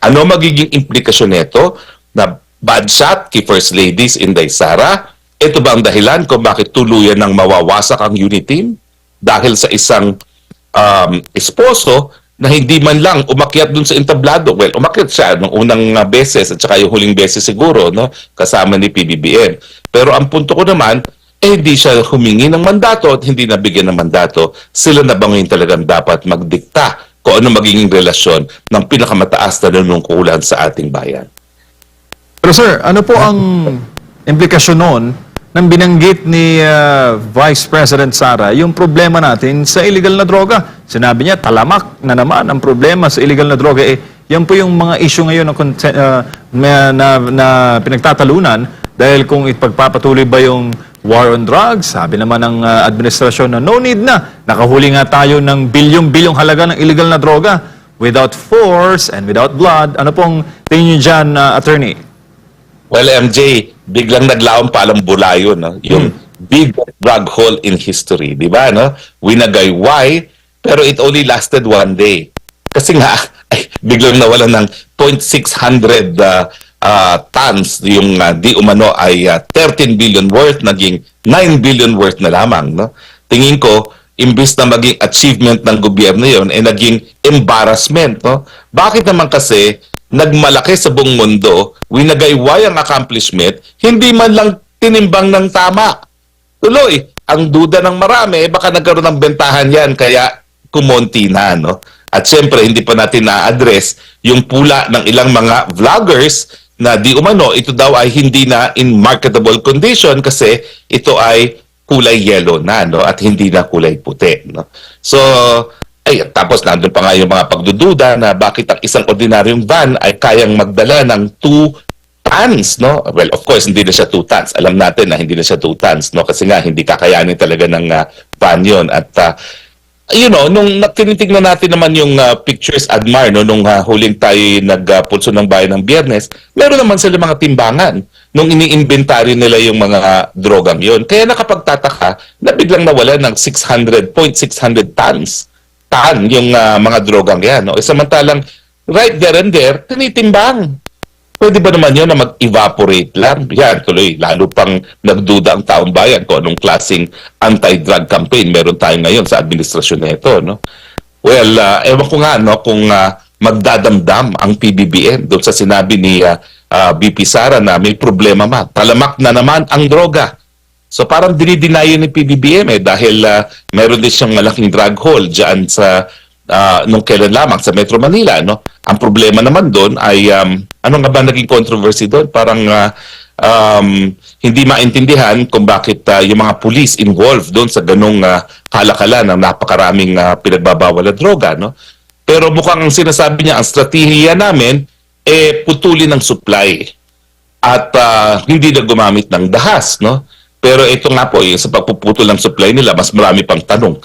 Ano magiging implikasyon nito na bad shot kay First Ladies Inday Sara? Ito ba ang dahilan kung bakit tuluyan ng mawawasak ang unit team? Dahil sa isang um, esposo na hindi man lang umakyat dun sa entablado. Well, umakyat siya nung unang uh, beses at saka yung huling beses siguro, no? kasama ni PBBM. Pero ang punto ko naman, eh hindi siya humingi ng mandato at hindi nabigyan ng mandato. Sila na ba ngayon talagang dapat magdikta kung ano magiging relasyon ng pinakamataas na nanungkulan sa ating bayan? Pero sir, ano po ang implikasyon noon ng binanggit ni uh, Vice President Sara yung problema natin sa illegal na droga? Sinabi niya, talamak na naman ang problema sa illegal na droga. Eh, yan po yung mga issue ngayon na, uh, na, na, na pinagtatalunan dahil kung ipagpapatuloy ba yung war on drugs, sabi naman ng uh, administrasyon na no need na. Nakahuli nga tayo ng bilyong-bilyong halaga ng illegal na droga without force and without blood. Ano pong tingin niyo dyan, uh, attorney? Well, MJ, biglang naglaon pa alang bulayo, no? Yung big drug hole in history, di ba, no? Winagayway, pero it only lasted one day. Kasi nga, ay, biglang nawalan ng 0.600 uh, uh, tons yung uh, di umano ay uh, 13 billion worth, naging 9 billion worth na lamang, no? Tingin ko, imbis na maging achievement ng gobyerno yon eh naging embarrassment, no? Bakit naman kasi nagmalaki sa buong mundo, winagayway ang accomplishment, hindi man lang tinimbang ng tama. Tuloy, ang duda ng marami, eh, baka nagkaroon ng bentahan yan, kaya kumonti na, no? At syempre, hindi pa natin na-address yung pula ng ilang mga vloggers na di umano, ito daw ay hindi na in marketable condition kasi ito ay kulay yellow na, no? At hindi na kulay puti, no? So, ay, tapos nandun pa nga yung mga pagdududa na bakit ang isang ordinaryong van ay kayang magdala ng 2 tons, no? Well, of course, hindi na siya 2 tons. Alam natin na hindi na siya 2 tons, no? Kasi nga, hindi kakayanin talaga ng ah, van yun. At, ah, you know, nung tinitingnan natin naman yung ah, pictures, Admar, no? Nung ah, huling tayo nagpulso ng bayan ng biyernes, meron naman sila mga timbangan nung ini-inventory nila yung mga ah, drogang yon. Kaya nakapagtataka na biglang nawala ng 600, 0.600 tons tan yung ah, mga drogang yan. No? Eh, Samantalang, right there and there, tinitimbang. Pwede ba naman yun na mag-evaporate lang? Yan, tuloy. Lalo pang nagduda ang taong bayan kung anong klaseng anti-drug campaign meron tayo ngayon sa administrasyon na ito. No? Well, ah, ewan ko nga no, kung ah, magdadamdam ang PBBM doon sa sinabi ni ah, ah, BP Sara na may problema ma. Talamak na naman ang droga. So parang dinidinayo ni PBBM eh dahil ah, meron din siyang malaking drug hole diyan sa ah, nung kailan lamang sa Metro Manila no. Ang problema naman doon ay um, ano nga ba naging controversy doon? Parang ah, um, hindi maintindihan kung bakit ah, yung mga police involved doon sa ganong ah, kalakalan ng napakaraming ah, pinagbabawal na droga no. Pero mukhang ang sinasabi niya ang strategiya namin eh putulin ng supply at ah, hindi na gumamit ng dahas, no? Pero ito nga po, yung sa pagpuputol ng supply nila, mas marami pang tanong.